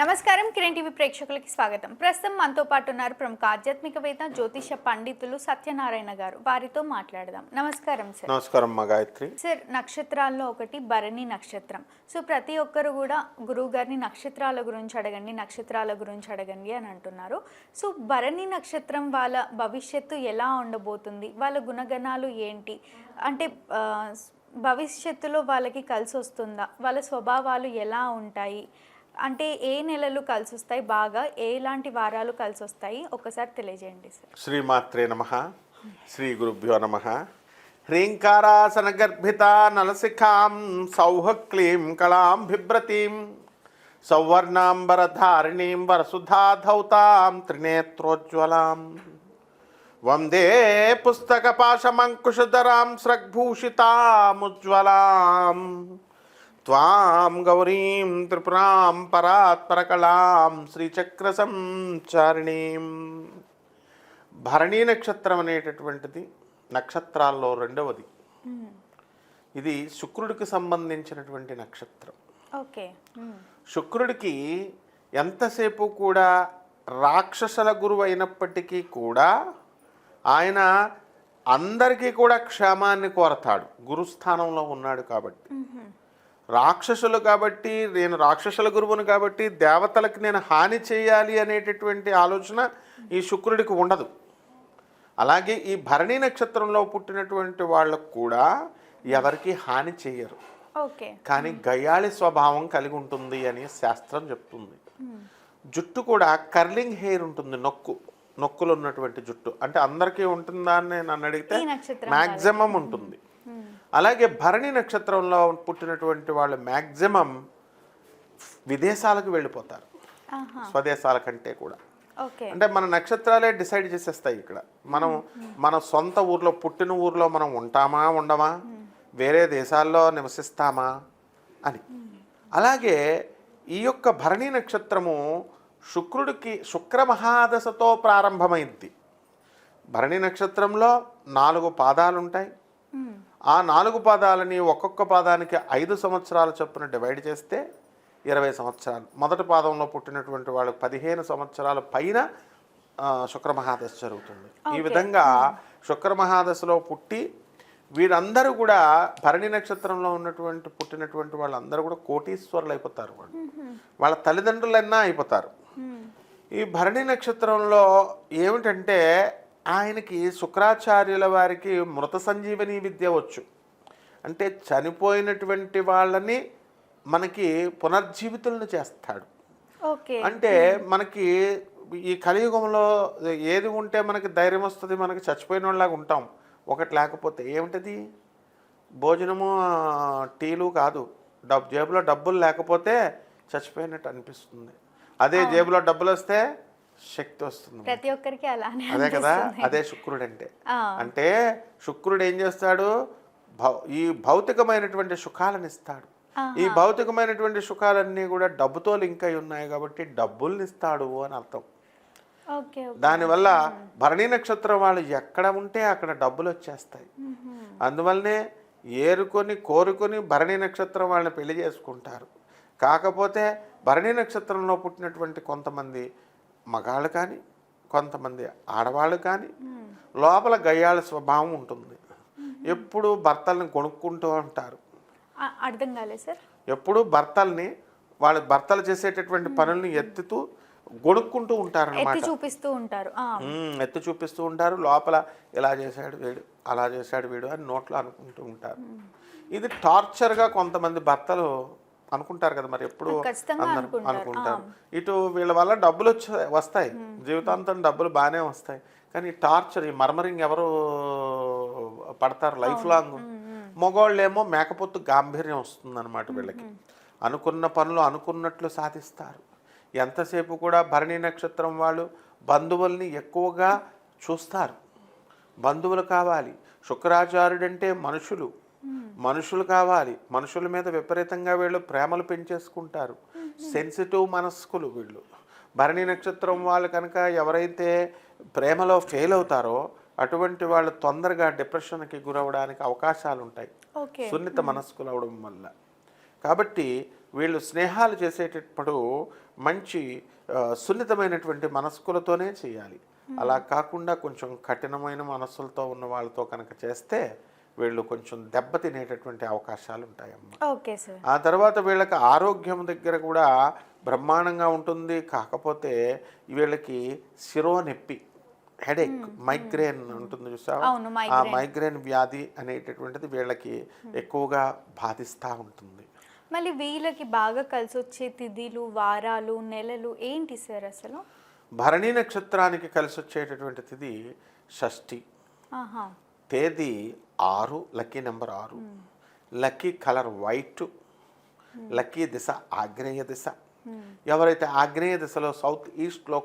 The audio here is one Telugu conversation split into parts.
నమస్కారం కిరణ్ టీవీ ప్రేక్షకులకి స్వాగతం. ప్రస్తుతం మనతో పాటు ఉన్నారు ప్రముఖ ఆధ్యాత్మికవేత్త జ్యోతిష పండితులు సత్యనారాయణ గారు. వారితో మాట్లాడదాం. నమస్కారం సార్. నమస్కారం మా గాయత్రి. సార్ నక్షత్రాల్లో ఒకటి భరణి నక్షత్రం. సో ప్రతి ఒక్కరు కూడా గురువు గారిని నక్షత్రాల గురించి అడగండి నక్షత్రాల గురించి అడగండి అని అంటున్నారు. సో భరణి నక్షత్రం వాళ్ళ భవిష్యత్తు ఎలా ఉండబోతుంది? వాళ్ళ గుణగణాలు ఏంటి? అంటే భవిష్యత్తులో వాళ్ళకి కలిసి వస్తుందా వాళ్ళ స్వభావాలు ఎలా ఉంటాయి? అంటే ఏ నెలలు కలిసి వస్తాయి బాగా ఎలాంటి వారాలు కలిసి వస్తాయి ఒకసారి తెలియజేయండి సార్. శ్రీమాత్రే నమ. శ్రీ గురుభ్యో నమ. హ్రీంకారాసన గర్భిత నలశిఖాం సౌహక్లీం కళాం బిభ్రతీం సౌవర్ణాంబరధారిణీం వరసుధాధౌతాం త్రినేత్రోజ్వలాం. వందే పుస్తకపాశమంకుశధరాం స్రగ్భూషితాముజ్వలాం. త్వాం గౌరీం త్రిపురాం పరాత్పరకళాం శ్రీచక్ర సంచారిణీం భరణీ నక్షత్రం అనేటటువంటిది నక్షత్రాల్లో రెండవది. ఇది శుక్రుడికి సంబంధించినటువంటి నక్షత్రం. ఓకే. శుక్రుడికి ఎంతసేపు కూడా రాక్షసుల గురువు అయినప్పటికీ కూడా ఆయన అందరికీ కూడా క్షేమాన్ని కోరతాడు. గురుస్థానంలో ఉన్నాడు కాబట్టి. రాక్షసులు కాబట్టి నేను రాక్షసుల గురువును కాబట్టి దేవతలకు నేను హాని చేయాలి అనేటటువంటి ఆలోచన ఈ శుక్రుడికి ఉండదు. అలాగే ఈ భరణి నక్షత్రంలో పుట్టినటువంటి వాళ్ళకు కూడా ఎవరికి హాని చేయరు. ఓకే. కానీ గయాళి స్వభావం కలిగి ఉంటుంది అని శాస్త్రం చెప్తుంది. జుట్టు కూడా కర్లింగ్ హెయిర్ ఉంటుంది నొక్కు నొక్కులు ఉన్నటువంటి జుట్టు. అంటే అందరికీ ఉంటుందా అని నన్ను అడిగితే మ్యాక్సిమం ఉంటుంది. అలాగే భరణి నక్షత్రంలో పుట్టినటువంటి వాళ్ళు మ్యాక్సిమం విదేశాలకు వెళ్ళిపోతారు. స్వదేశాల కంటే కూడా. అంటే మన నక్షత్రాలే డిసైడ్ చేసేస్తాయి ఇక్కడ. మనం మన సొంత ఊర్లో పుట్టిన ఊర్లో మనం ఉంటామా ఉండమా? వేరే దేశాల్లో నివసిస్తామా అని. అలాగే ఈ యొక్క భరణి నక్షత్రము శుక్రుడికి శుక్ర మహాదశతో ప్రారంభమైంది భరణి నక్షత్రంలో నాలుగు పాదాలు ఉంటాయి మ్మ్. ఆ నాలుగు పాదాలని ఒక్కొక్క పాదానికి ఐదు సంవత్సరాల చొప్పున డివైడ్ చేస్తే ఇరవై సంవత్సరాలు. మొదటి పాదంలో పుట్టినటువంటి వాళ్ళకి పదిహేను సంవత్సరాల పైన శుక్ర మహాదశ జరుగుతుంది. ఈ విధంగా శుక్ర మహాదశలో పుట్టి వీరందరూ కూడా భరణి నక్షత్రంలో ఉన్నటువంటి పుట్టినటువంటి వాళ్ళందరూ కూడా కోటీశ్వరులు అయిపోతారు వాళ్ళు. వాళ్ళ తల్లిదండ్రులన్నా అయిపోతారు. ఈ భరణి నక్షత్రంలో ఏమిటంటే ఆయనకి శుక్రాచార్యుల వారికి మృత సంజీవని విద్య వచ్చు. అంటే చనిపోయినటువంటి వాళ్ళని మనకి పునర్జీవితులను చేస్తాడు. అంటే మనకి ఈ కలియుగంలో ఏది ఉంటే మనకి ధైర్యం వస్తుంది మనకి చచ్చిపోయిన వాళ్ళలాగా ఉంటాం. ఒకటి లేకపోతే ఏమిటది? భోజనము టీలు కాదు. డబ్ జేబులో డబ్బులు లేకపోతే చచ్చిపోయినట్టు అనిపిస్తుంది. అదే జేబులో డబ్బులు వస్తే శక్తి వస్తుంది ప్రతి ఒక్కరికి అలానే అదే కదా. అదే శుక్రుడు అంటే అంటే శుక్రుడు ఏం చేస్తాడు? ఈ భౌతికమైనటువంటి సుఖాలను ఇస్తాడు. ఈ భౌతికమైనటువంటి సుఖాలన్నీ కూడా డబ్బుతో లింక్ అయి ఉన్నాయి కాబట్టి డబ్బుల్ని ఇస్తాడు అని అర్థం. దానివల్ల భరణి నక్షత్రం వాళ్ళు ఎక్కడ ఉంటే అక్కడ డబ్బులు వచ్చేస్తాయి. అందువల్లనే ఏరుకొని కోరుకొని భరణి నక్షత్రం వాళ్ళని పెళ్ళి చేసుకుంటారు. కాకపోతే భరణి నక్షత్రంలో పుట్టినటువంటి కొంతమంది మగాళ్ళు కానీ కొంతమంది ఆడవాళ్ళు కానీ లోపల గయ్యాళ స్వభావం ఉంటుంది. ఎప్పుడు భర్తల్ని కొనుక్కుంటూ ఉంటారు. అర్థం కాలేదు సార్. ఎప్పుడు భర్తల్ని వాళ్ళ భర్తలు చేసేటటువంటి పనుల్ని ఎత్తుతూ గొడుక్కుంటూ ఉంటారన్నమాట. ఎత్తి చూపిస్తూ ఉంటారు. ఎత్తి చూపిస్తూ ఉంటారు. లోపల ఇలా చేశాడు వీడు అలా చేశాడు వీడు అని నోట్లో అనుకుంటూ ఉంటారు. ఇది టార్చర్గా కొంతమంది భర్తలు అనుకుంటారు కదా మరి ఎప్పుడు అనుకుంటారు. ఇటు వీళ్ళ వల్ల డబ్బులు వచ్చి వస్తాయి. జీవితాంతం డబ్బులు బాగానే వస్తాయి. కానీ టార్చర్ ఈ మర్మరింగ్ ఎవరు పడతారు లైఫ్ లాంగ్? మగవాళ్ళేమో మేకపోతు గాంభీర్యం వస్తుందన్నమాట వీళ్ళకి. అనుకున్న పనులు అనుకున్నట్లు సాధిస్తారు. ఎంతసేపు కూడా భరణి నక్షత్రం వాళ్ళు బంధువుల్ని ఎక్కువగా చూస్తారు. బంధువులు కావాలి. శుక్రాచార్యుడంటే మనుషులు. మనుషులు కావాలి. మనుషుల మీద విపరీతంగా వీళ్ళు ప్రేమలు పెంచేసుకుంటారు. సెన్సిటివ్ మనస్కులు వీళ్ళు. భరణి నక్షత్రం వాళ్ళు కనుక ఎవరైతే ప్రేమలో ఫెయిల్ అవుతారో అటువంటి వాళ్ళు తొందరగా డిప్రెషన్కి గురవడానికి అవకాశాలు ఉంటాయి సున్నిత మనస్కులు అవడం వల్ల. కాబట్టి వీళ్ళు స్నేహాలు చేసేటప్పుడు మంచి సున్నితమైనటువంటి మనస్కులతోనే చేయాలి. అలా కాకుండా కొంచెం కఠినమైన మనస్సులతో ఉన్న వాళ్ళతో కనుక చేస్తే వీళ్ళు కొంచెం దెబ్బతినేటటువంటి అవకాశాలు ఉంటాయమ్మా ఓకే సార్. ఆ తర్వాత వీళ్ళకి ఆరోగ్యం దగ్గర కూడా బ్రహ్మాండంగా ఉంటుంది. కాకపోతే వీళ్ళకి శిరోనొప్పి హెడేక్ మైగ్రేన్ ఉంటుంది చూసావా? అవును, ఆ. మైగ్రేన్. వ్యాధి అనేటటువంటిది వీళ్ళకి ఎక్కువగా బాధిస్తూ ఉంటుంది. మళ్ళీ వీళ్ళకి బాగా కలిసి వచ్చే తిథిలు వారాలు నెలలు ఏంటి సార్ అసలు? భరణి నక్షత్రానికి కలిసి వచ్చేటటువంటి తిది షష్ఠి తేదీ ఆరు లక్కీ నెంబర్ ఆరు. Lucky colour white. లక్కీ దిశ ఆగ్నేయ దిశ. ఎవరైతే ఆగ్నేయ దిశలో సౌత్ ఈస్ట్లో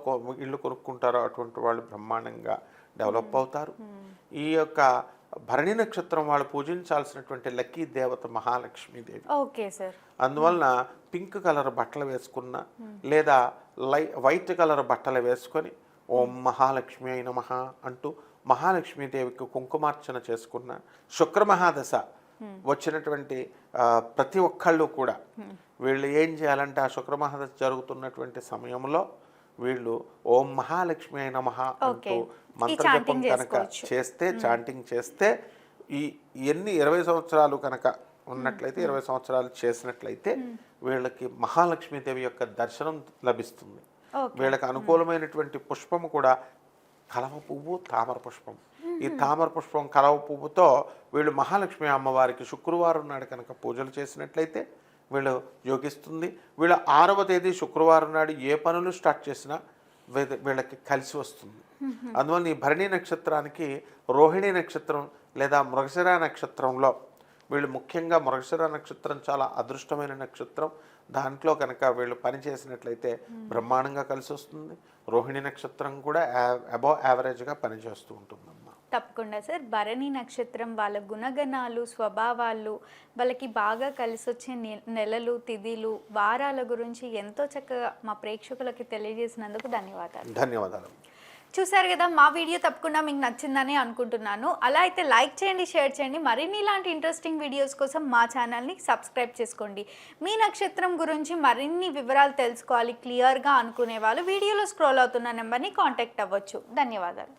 ఇల్లు కొనుక్కుంటారో అటువంటి వాళ్ళు బ్రహ్మాండంగా డెవలప్ అవుతారు. ఈ యొక్క భరణి నక్షత్రం వాళ్ళు పూజించాల్సినటువంటి లక్కీ దేవత మహాలక్ష్మీదేవి. Okay sir. అందువలన పింక్ కలర్ బట్టలు వేసుకున్న లేదా లై వైట్ కలర్ బట్టలు వేసుకొని ఓం మహాలక్ష్మి అయిన మహా అంటూ మహాలక్ష్మీదేవికి కుంకుమార్చన చేసుకున్న శుక్ర మహాదశ వచ్చినటువంటి ప్రతి ఒక్కళ్ళు కూడా. వీళ్ళు ఏం చేయాలంటే ఆ శుక్ర మహాదశ జరుగుతున్నటువంటి సమయంలో వీళ్ళు ఓం మహాలక్ష్మి అయిన మహా అంటూ మంత్రజపం కనుక. చేస్తే చాంటింగ్ చేస్తే ఈ ఎన్ని ఇరవై సంవత్సరాలు కనుక ఉన్నట్లయితే ఇరవై సంవత్సరాలు చేసినట్లయితే వీళ్ళకి మహాలక్ష్మీదేవి యొక్క దర్శనం లభిస్తుంది. వీళ్ళకి అనుకూలమైనటువంటి పుష్పము కూడా కలవ పువ్వు తామర పుష్పం. ఈ తామర పుష్పం కలవ పువ్వుతో వీళ్ళు మహాలక్ష్మి అమ్మవారికి శుక్రవారం నాడు కనుక పూజలు చేసినట్లయితే వీళ్ళు యోగిస్తుంది. వీళ్ళ ఆరవ తేదీ శుక్రవారం నాడు ఏ పనులు స్టార్ట్ చేసినా వీళ్ళ- వీళ్ళకి కలిసి వస్తుంది. అందువల్ల ఈ భరణి నక్షత్రానికి రోహిణి నక్షత్రం లేదా మృగశిర నక్షత్రంలో వీళ్ళు ముఖ్యంగా మృగశిర నక్షత్రం చాలా అదృష్టమైన నక్షత్రం. దాంట్లో కనుక వీళ్ళు పని చేసినట్లయితే బ్రహ్మాండంగా కలిసి వస్తుంది. రోహిణి నక్షత్రం కూడా అబౌవ్ యావరేజ్గా పనిచేస్తూ ఉంటుందమ్మా. తప్పకుండా సార్. భరణి నక్షత్రం వాళ్ళ గుణగణాలు స్వభావాలు వాళ్ళకి బాగా కలిసి వచ్చే నెలలు తిథిలు వారాల గురించి ఎంతో చక్కగా మా ప్రేక్షకులకి తెలియజేసినందుకు ధన్యవాదాలు. ధన్యవాదాలు. చూసారు కదా మా వీడియో తప్పకుండా మీకు నచ్చిందని అనుకుంటున్నాను. అలా అయితే లైక్ చేయండి షేర్ చేయండి. మరిన్ని ఇలాంటి ఇంట్రెస్టింగ్ వీడియోస్ కోసం మా ఛానల్ని సబ్స్క్రైబ్ చేసుకోండి. మీ నక్షత్రం గురించి మరిన్ని వివరాలు తెలుసుకోవాలి క్లియర్గా అనుకునే వాళ్ళు వీడియోలో స్క్రోల్ అవుతున్న నెంబర్ని కాంటాక్ట్ అవ్వచ్చు. ధన్యవాదాలు.